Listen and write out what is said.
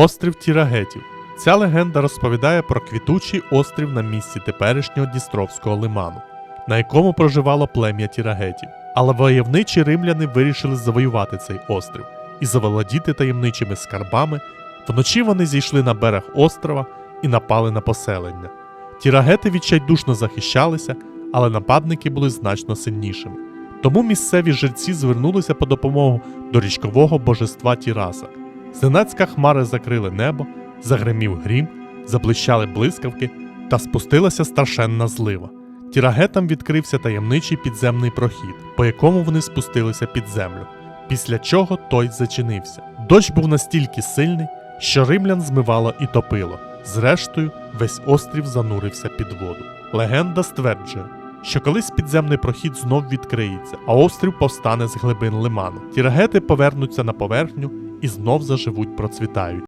Острів Тірагетів. Ця легенда розповідає про квітучий острів на місці теперішнього Дністровського лиману, на якому проживало плем'я Тірагетів. Але войовничі римляни вирішили завоювати цей острів і заволодіти таємничими скарбами. Вночі вони зійшли на берег острова і напали на поселення. Тірагети відчайдушно захищалися, але нападники були значно сильнішими. Тому місцеві жерці звернулися по допомогу до річкового божества Тіраса. Зненацька хмари закрили небо, загримів грім, заблищали блискавки та спустилася страшенна злива. Тірагетам відкрився таємничий підземний прохід, по якому вони спустилися під землю, після чого той зачинився. Дощ був настільки сильний, що римлян змивало і топило. Зрештою, весь острів занурився під воду. Легенда стверджує, що колись підземний прохід знов відкриється, а острів повстане з глибин лиману. Тірагети повернуться на поверхню і знов заживуть процвітають.